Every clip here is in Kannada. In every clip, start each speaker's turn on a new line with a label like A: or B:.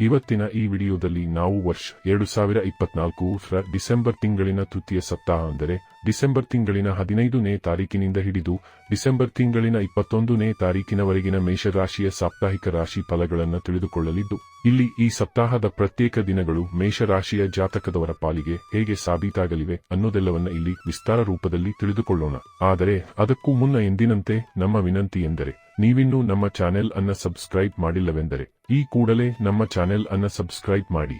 A: ಇವತ್ತಿನ ಈ ವಿಡಿಯೋದಲ್ಲಿ ನಾವು ವರ್ಷ ಎರಡು ಸಾವಿರ ಇಪ್ಪತ್ನಾಲ್ಕು ರ ಡಿಸೆಂಬರ್ ತಿಂಗಳಿನ ತೃತೀಯ ಸಪ್ತಾಹ ಅಂದರೆ ಡಿಸೆಂಬರ್ ತಿಂಗಳಿನ ಹದಿನೈದನೇ ತಾರೀಕಿನಿಂದ ಹಿಡಿದು ಡಿಸೆಂಬರ್ ತಿಂಗಳಿನ ಇಪ್ಪತ್ತೊಂದನೇ ತಾರೀಕಿನವರೆಗಿನ ಮೇಷರಾಶಿಯ ಸಾಪ್ತಾಹಿಕ ರಾಶಿ ಫಲಗಳನ್ನು ತಿಳಿದುಕೊಳ್ಳಲಿದ್ದು, ಇಲ್ಲಿ ಈ ಸಪ್ತಾಹದ ಪ್ರತ್ಯೇಕ ದಿನಗಳು ಮೇಷರಾಶಿಯ ಜಾತಕದವರ ಪಾಲಿಗೆ ಹೇಗೆ ಸಾಬೀತಾಗಲಿವೆ ಅನ್ನೋದೆಲ್ಲವನ್ನ ಇಲ್ಲಿ ವಿಸ್ತಾರ ರೂಪದಲ್ಲಿ ತಿಳಿದುಕೊಳ್ಳೋಣ. ಆದರೆ ಅದಕ್ಕೂ ಮುನ್ನ ಎಂದಿನಂತೆ ನಮ್ಮ ವಿನಂತಿ ಎಂದರೆ ನೀವಿನ್ನೂ ನಮ್ಮ ಚಾನೆಲ್ ಅನ್ನ ಸಬ್ಸ್ಕ್ರೈಬ್ ಮಾಡಿಲ್ಲವೆಂದರೆ, ಈ ಕೂಡಲೇ ನಮ್ಮ ಚಾನೆಲ್ ಅನ್ನ ಸಬ್ಸ್ಕ್ರೈಬ್ ಮಾಡಿ.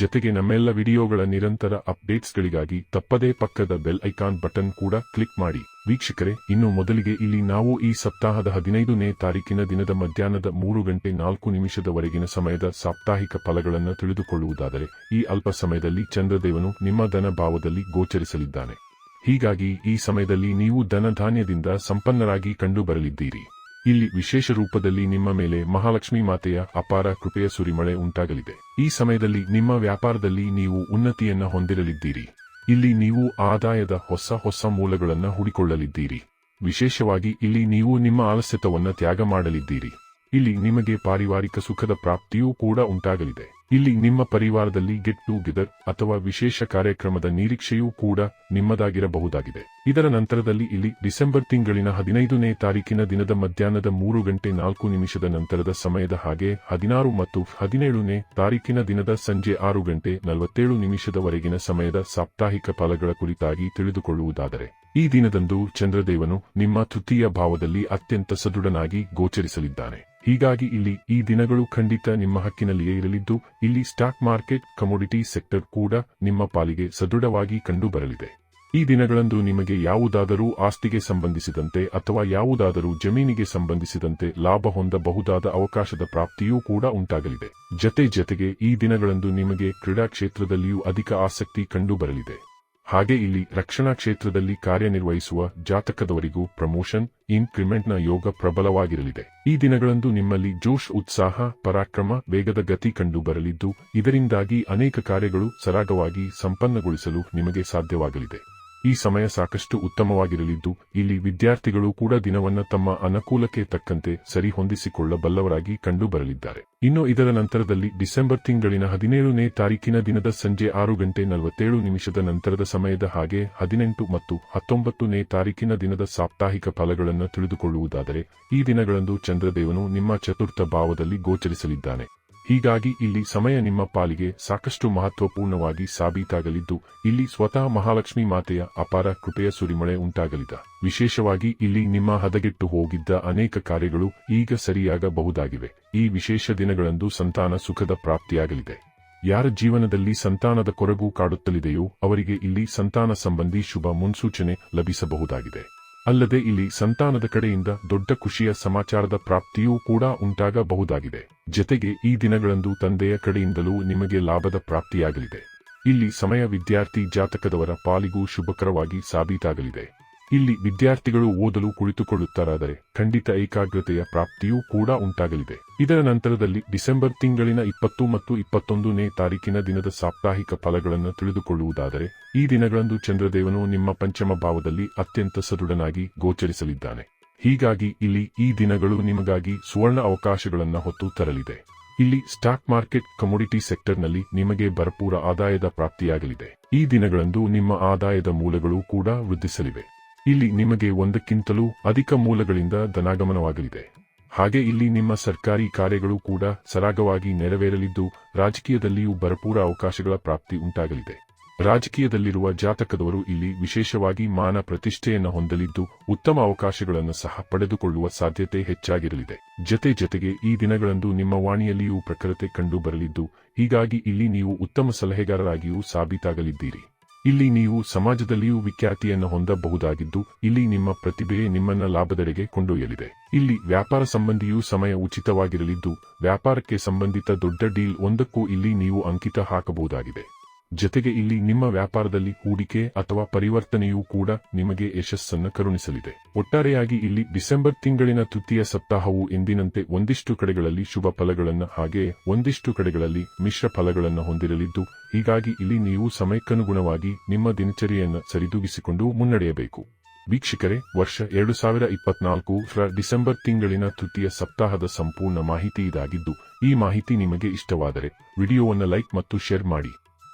A: ಜೊತೆಗೆ ನಮ್ಮೆಲ್ಲ ವಿಡಿಯೋಗಳ ನಿರಂತರ ಅಪ್ಡೇಟ್ಸ್ಗಳಿಗಾಗಿ ತಪ್ಪದೇ ಪಕ್ಕದ ಬೆಲ್ ಐಕಾನ್ ಬಟನ್ ಕೂಡ ಕ್ಲಿಕ್ ಮಾಡಿ. ವೀಕ್ಷಕರೇ, ಇನ್ನು ಮೊದಲಿಗೆ ಇಲ್ಲಿ ನಾವು ಈ ಸಪ್ತಾಹದ ಹದಿನೈದನೇ ತಾರೀಕಿನ ದಿನದ ಮಧ್ಯಾಹ್ನದ ಮೂರು ಗಂಟೆ ನಾಲ್ಕು ನಿಮಿಷದವರೆಗಿನ ಸಮಯದ ಸಾಪ್ತಾಹಿಕ ಫಲಗಳನ್ನು ತಿಳಿದುಕೊಳ್ಳುವುದಾದರೆ, ಈ ಅಲ್ಪ ಸಮಯದಲ್ಲಿ ಚಂದ್ರದೇವನು ನಿಮ್ಮ ಧನ ಭಾವದಲ್ಲಿ ಗೋಚರಿಸಲಿದ್ದಾನೆ. ಹೀಗಾಗಿ ಈ ಸಮಯದಲ್ಲಿ ನೀವು ಧನಧಾನ್ಯದಿಂದ ಸಂಪನ್ನರಾಗಿ ಕಂಡುಬರಲಿದ್ದೀರಿ. ಇಲ್ಲಿ ವಿಶೇಷ ರೂಪದಲ್ಲಿ ನಿಮ್ಮ ಮೇಲೆ ಮಹಾಲಕ್ಷ್ಮಿ ಮಾತೆಯ ಅಪಾರ ಕೃಪೆಯ ಸುರಿಮಳೆ ಉಂಟಾಗಲಿದೆ. ಈ ಸಮಯದಲ್ಲಿ ನಿಮ್ಮ ವ್ಯಾಪಾರದಲ್ಲಿ ನೀವು ಉನ್ನತಿಯನ್ನ ಹೊಂದಿರಲಿದ್ದೀರಿ. ಇಲ್ಲಿ ನೀವು ಆದಾಯದ ಹೊಸ ಹೊಸ ಮೂಲಗಳನ್ನು ಹುಡಿಕೊಳ್ಳಲಿದ್ದೀರಿ. ವಿಶೇಷವಾಗಿ ಇಲ್ಲಿ ನೀವು ನಿಮ್ಮ ಆಲಸ್ಯತವನ್ನ ತ್ಯಾಗ ಮಾಡಲಿದ್ದೀರಿ. ಇಲ್ಲಿ ನಿಮಗೆ ಪಾರಿವಾರಿಕ ಸುಖದ ಪ್ರಾಪ್ತಿಯೂ ಕೂಡ ಉಂಟಾಗಲಿದೆ. ಇಲ್ಲಿ ನಿಮ್ಮ ಪರಿವಾರದಲ್ಲಿ ಗೆಟ್ ಟುಗೆದರ್ ಅಥವಾ ವಿಶೇಷ ಕಾರ್ಯಕ್ರಮದ ನಿರೀಕ್ಷೆಯೂ ಕೂಡ ನಿಮ್ಮದಾಗಿರಬಹುದಾಗಿದೆ. ಇದರ ನಂತರದಲ್ಲಿ ಇಲ್ಲಿ ಡಿಸೆಂಬರ್ ತಿಂಗಳಿನ ಹದಿನೈದನೇ ತಾರೀಕಿನ ದಿನದ ಮಧ್ಯಾಹ್ನದ ಮೂರು ಗಂಟೆ ನಾಲ್ಕು ನಿಮಿಷದ ನಂತರದ ಸಮಯದ ಹಾಗೆ ಹದಿನಾರು ಮತ್ತು ಹದಿನೇಳನೇ ತಾರೀಕಿನ ದಿನದ ಸಂಜೆ ಆರು ಗಂಟೆ ನಲವತ್ತೇಳು ನಿಮಿಷದವರೆಗಿನ ಸಮಯದ ಸಾಪ್ತಾಹಿಕ ಫಲಗಳ ಕುರಿತಾಗಿ ತಿಳಿದುಕೊಳ್ಳುವುದಾದರೆ, ಈ ದಿನದಂದು ಚಂದ್ರದೇವನು ನಿಮ್ಮ ತೃತೀಯ ಭಾವದಲ್ಲಿ ಅತ್ಯಂತ ಸದೃಢನಾಗಿ ಗೋಚರಿಸಲಿದ್ದಾನೆ. ಹೀಗಾಗಿ ಇಲ್ಲಿ ಈ ದಿನಗಳು ಖಂಡಿತ ನಿಮ್ಮ ಹಕ್ಕಿನಲ್ಲಿಯೇ ಇರಲಿದ್ದು, ಇಲ್ಲಿ ಸ್ಟಾಕ್ ಮಾರ್ಕೆಟ್ ಕಮೋಡಿಟಿ ಸೆಕ್ಟರ್ ಕೂಡ ನಿಮ್ಮ ಪಾಲಿಗೆ ಸದೃಢವಾಗಿ ಕಂಡುಬರಲಿದೆ. ಈ ದಿನಗಳಂದು ನಿಮಗೆ ಯಾವುದಾದರೂ ಆಸ್ತಿಗೆ ಸಂಬಂಧಿಸಿದಂತೆ ಅಥವಾ ಯಾವುದಾದರೂ ಜಮೀನಿಗೆ ಸಂಬಂಧಿಸಿದಂತೆ ಲಾಭ ಹೊಂದಬಹುದಾದ ಅವಕಾಶದ ಪ್ರಾಪ್ತಿಯೂ ಕೂಡ ಉಂಟಾಗಲಿದೆ. ಜತೆ ಜತೆಗೆ ಈ ದಿನಗಳಂದು ನಿಮಗೆ ಕ್ರೀಡಾ ಕ್ಷೇತ್ರದಲ್ಲಿಯೂ ಅಧಿಕ ಆಸಕ್ತಿ ಕಂಡುಬರಲಿದೆ. ಹಾಗೆ ಇಲ್ಲಿ ರಕ್ಷಣಾ ಕ್ಷೇತ್ರದಲ್ಲಿ ಕಾರ್ಯನಿರ್ವಹಿಸುವ ಜಾತಕದವರಿಗೂ ಪ್ರಮೋಷನ್, ಇನ್ಕ್ರಿಮೆಂಟ್ನ ಯೋಗ ಪ್ರಬಲವಾಗಿರಲಿದೆ. ಈ ದಿನಗಳಂದು ನಿಮ್ಮಲ್ಲಿ ಜೋಶ್ ಉತ್ಸಾಹ, ಪರಾಕ್ರಮ, ವೇಗದ ಗತಿ ಕಂಡು ಬರಲಿದ್ದು ಇದರಿಂದಾಗಿ ಅನೇಕ ಕಾರ್ಯಗಳು ಸರಾಗವಾಗಿ ಸಂಪನ್ನಗೊಳಿಸಲು ನಿಮಗೆ ಸಾಧ್ಯವಾಗಲಿದೆ. ಈ ಸಮಯ ಸಾಕಷ್ಟು ಉತ್ತಮವಾಗಿರಲಿದ್ದು, ಇಲ್ಲಿ ವಿದ್ಯಾರ್ಥಿಗಳು ಕೂಡ ದಿನವನ್ನ ತಮ್ಮ ಅನುಕೂಲಕ್ಕೆ ತಕ್ಕಂತೆ ಸರಿ ಹೊಂದಿಸಿಕೊಳ್ಳಬಲ್ಲವರಾಗಿ ಕಂಡುಬರಲಿದ್ದಾರೆ. ಇನ್ನು ಇದರ ನಂತರದಲ್ಲಿ ಡಿಸೆಂಬರ್ ತಿಂಗಳಿನ ಹದಿನೇಳನೇ ತಾರೀಕಿನ ದಿನದ ಸಂಜೆ ಆರು ಗಂಟೆ ನಲವತ್ತೇಳು ನಿಮಿಷದ ನಂತರದ ಸಮಯದ ಹಾಗೆ ಹದಿನೆಂಟು ಮತ್ತು ಹತ್ತೊಂಬತ್ತನೇ ತಾರೀಕಿನ ದಿನದ ಸಾಪ್ತಾಹಿಕ ಫಲಗಳನ್ನು ತಿಳಿದುಕೊಳ್ಳುವುದಾದರೆ, ಈ ದಿನಗಳಂದು ಚಂದ್ರದೇವನು ನಿಮ್ಮ ಚತುರ್ಥ ಭಾವದಲ್ಲಿ ಗೋಚರಿಸಲಿದ್ದಾನೆ. ಹೀಗಾಗಿ ಇಲ್ಲಿ ಸಮಯ ನಿಮ್ಮ ಪಾಲಿಗೆ ಸಾಕಷ್ಟು ಮಹತ್ವಪೂರ್ಣವಾಗಿ ಸಾಬೀತಾಗಲಿದ್ದು, ಇಲ್ಲಿ ಸ್ವತಃ ಮಹಾಲಕ್ಷ್ಮಿ ಮಾತೆಯ ಅಪಾರ ಕೃಪೆಯ ಸುರಿಮಳೆ ಉಂಟಾಗಲಿದೆ. ವಿಶೇಷವಾಗಿ ಇಲ್ಲಿ ನಿಮ್ಮ ಹದಗೆಟ್ಟು ಹೋಗಿದ್ದ ಅನೇಕ ಕಾರ್ಯಗಳು ಈಗ ಸರಿಯಾಗಬಹುದಾಗಿವೆ. ಈ ವಿಶೇಷ ದಿನಗಳಂದು ಸಂತಾನ ಸುಖದ ಪ್ರಾಪ್ತಿಯಾಗಲಿದೆ. ಯಾರ ಜೀವನದಲ್ಲಿ ಸಂತಾನದ ಕೊರಗು ಕಾಡುತ್ತಲಿದೆಯೋ, ಅವರಿಗೆ ಇಲ್ಲಿ ಸಂತಾನ ಸಂಬಂಧಿ ಶುಭ ಮುನ್ಸೂಚನೆ ಲಭಿಸಬಹುದಾಗಿದೆ. ಅಲ್ಲದೆ ಇಲ್ಲಿ ಸಂತಾನದ ಕಡೆಯಿಂದ ದೊಡ್ಡ ಖುಷಿಯ ಸಮಾಚಾರದ ಪ್ರಾಪ್ತಿಯೂ ಕೂಡ ಉಂಟಾಗಬಹುದಾಗಿದೆ. ಜತೆಗೆ ಈ ದಿನಗಳಂದು ತಂದೆಯ ಕಡೆಯಿಂದಲೂ ನಿಮಗೆ ಲಾಭದ ಪ್ರಾಪ್ತಿಯಾಗಲಿದೆ. ಇಲ್ಲಿ ಸಮಯ ವಿದ್ಯಾರ್ಥಿ ಜಾತಕದವರ ಪಾಲಿಗೂ ಶುಭಕರವಾಗಿ ಸಾಬೀತಾಗಲಿದೆ. ಇಲ್ಲಿ ವಿದ್ಯಾರ್ಥಿಗಳು ಓದಲು ಕುಳಿತುಕೊಳ್ಳುತ್ತಾರಾದರೆ ಖಂಡಿತ ಏಕಾಗ್ರತೆಯ ಪ್ರಾಪ್ತಿಯೂ ಕೂಡ ಉಂಟಾಗಲಿದೆ. ಇದರ ನಂತರದಲ್ಲಿ ಡಿಸೆಂಬರ್ ತಿಂಗಳಿನ ಇಪ್ಪತ್ತು ಮತ್ತು ಇಪ್ಪತ್ತೊಂದನೇ ತಾರೀಕಿನ ದಿನದ ಸಾಪ್ತಾಹಿಕ ಫಲಗಳನ್ನು ತಿಳಿದುಕೊಳ್ಳುವುದಾದರೆ, ಈ ದಿನಗಳಂದು ಚಂದ್ರದೇವನು ನಿಮ್ಮ ಪಂಚಮ ಭಾವದಲ್ಲಿ ಅತ್ಯಂತ ಸದೃಢನಾಗಿ ಗೋಚರಿಸಲಿದ್ದಾನೆ. ಹೀಗಾಗಿ ಇಲ್ಲಿ ಈ ದಿನಗಳು ನಿಮಗಾಗಿ ಸುವರ್ಣ ಅವಕಾಶಗಳನ್ನು ಹೊತ್ತು ತರಲಿದೆ. ಇಲ್ಲಿ ಸ್ಟಾಕ್ ಮಾರ್ಕೆಟ್ ಕಮೋಡಿಟಿ ಸೆಕ್ಟರ್ನಲ್ಲಿ ನಿಮಗೆ ಭರಪೂರ ಆದಾಯದ ಪ್ರಾಪ್ತಿಯಾಗಲಿದೆ. ಈ ದಿನಗಳಂದು ನಿಮ್ಮ ಆದಾಯದ ಮೂಲಗಳು ಕೂಡ ವೃದ್ಧಿಸಲಿವೆ. ಇಲ್ಲಿ ನಿಮಗೆ ಒಂದಕ್ಕಿಂತಲೂ ಅಧಿಕ ಮೂಲಗಳಿಂದ ಧನಾಗಮನವಾಗಲಿದೆ. ಹಾಗೆ ಇಲ್ಲಿ ನಿಮ್ಮ ಸರ್ಕಾರಿ ಕಾರ್ಯಗಳು ಕೂಡ ಸರಾಗವಾಗಿ ನೆರವೇರಲಿದ್ದು, ರಾಜಕೀಯದಲ್ಲಿಯೂ ಭರಪೂರ ಅವಕಾಶಗಳ ಪ್ರಾಪ್ತಿ ಉಂಟಾಗಲಿದೆ. ರಾಜಕೀಯದಲ್ಲಿರುವ ಜಾತಕದವರು ಇಲ್ಲಿ ವಿಶೇಷವಾಗಿ ಮಾನ ಪ್ರತಿಷ್ಠೆಯನ್ನು ಹೊಂದಲಿದ್ದು, ಉತ್ತಮ ಅವಕಾಶಗಳನ್ನು ಸಹ ಪಡೆದುಕೊಳ್ಳುವ ಸಾಧ್ಯತೆ ಹೆಚ್ಚಾಗಿರಲಿದೆ. ಜತೆ ಜತೆಗೆ ಈ ದಿನಗಳಂದು ನಿಮ್ಮ ವಾಣಿಯಲ್ಲಿಯೂ ಪ್ರಖರತೆ ಕಂಡು ಬರಲಿದ್ದು ಹೀಗಾಗಿ ಇಲ್ಲಿ ನೀವು ಉತ್ತಮ ಸಲಹೆಗಾರರಾಗಿಯೂ ಸಾಬೀತಾಗಲಿದ್ದೀರಿ. ಇಲ್ಲಿ ನೀವು ಸಮಾಜದಲ್ಲಿಯೂ ವಿಖ್ಯಾತಿಯನ್ನು ಹೊಂದಬಹುದಾಗಿದ್ದು, ಇಲ್ಲಿ ನಿಮ್ಮ ಪ್ರತಿಭೆಯೇ ನಿಮ್ಮನ್ನ ಲಾಭದೆಡೆಗೆ ಕೊಂಡೊಯ್ಯಲಿದೆ. ಇಲ್ಲಿ ವ್ಯಾಪಾರ ಸಂಬಂಧಿಯೂ ಸಮಯ ಉಚಿತವಾಗಿರಲಿದ್ದು, ವ್ಯಾಪಾರಕ್ಕೆ ಸಂಬಂಧಿತ ದೊಡ್ಡ ಡೀಲ್ ಒಂದಕ್ಕೂ ಇಲ್ಲಿ ನೀವು ಅಂಕಿತ ಹಾಕಬಹುದಾಗಿದೆ. ಜತೆಗೆ ಇಲ್ಲಿ ನಿಮ್ಮ ವ್ಯಾಪಾರದಲ್ಲಿ ಹೂಡಿಕೆ ಅಥವಾ ಪರಿವರ್ತನೆಯೂ ಕೂಡ ನಿಮಗೆ ಯಶಸ್ಸನ್ನು ಕರುಣಿಸಲಿದೆ. ಒಟ್ಟಾರೆಯಾಗಿ ಇಲ್ಲಿ ಡಿಸೆಂಬರ್ ತಿಂಗಳಿನ ತೃತೀಯ ಸಪ್ತಾಹವು ಎಂದಿನಂತೆ ಒಂದಿಷ್ಟು ಕಡೆಗಳಲ್ಲಿ ಶುಭ ಫಲಗಳನ್ನು ಹಾಗೆ ಒಂದಿಷ್ಟು ಕಡೆಗಳಲ್ಲಿ ಮಿಶ್ರ ಫಲಗಳನ್ನು ಹೊಂದಿರಲಿದ್ದು, ಹೀಗಾಗಿ ಇಲ್ಲಿ ನೀವು ಸಮಯಕ್ಕನುಗುಣವಾಗಿ ನಿಮ್ಮ ದಿನಚರಿಯನ್ನು ಸರಿದೂಗಿಸಿಕೊಂಡು ಮುನ್ನಡೆಯಬೇಕು. ವೀಕ್ಷಕರೇ, ವರ್ಷ ಎರಡು ಸಾವಿರ ಇಪ್ಪತ್ನಾಲ್ಕು ರ ಡಿಸೆಂಬರ್ ತಿಂಗಳಿನ ತೃತೀಯ ಸಪ್ತಾಹದ ಸಂಪೂರ್ಣ ಮಾಹಿತಿ ಇದಾಗಿದ್ದು, ಈ ಮಾಹಿತಿ ನಿಮಗೆ ಇಷ್ಟವಾದರೆ ವಿಡಿಯೋವನ್ನು ಲೈಕ್ ಮತ್ತು ಶೇರ್ ಮಾಡಿ.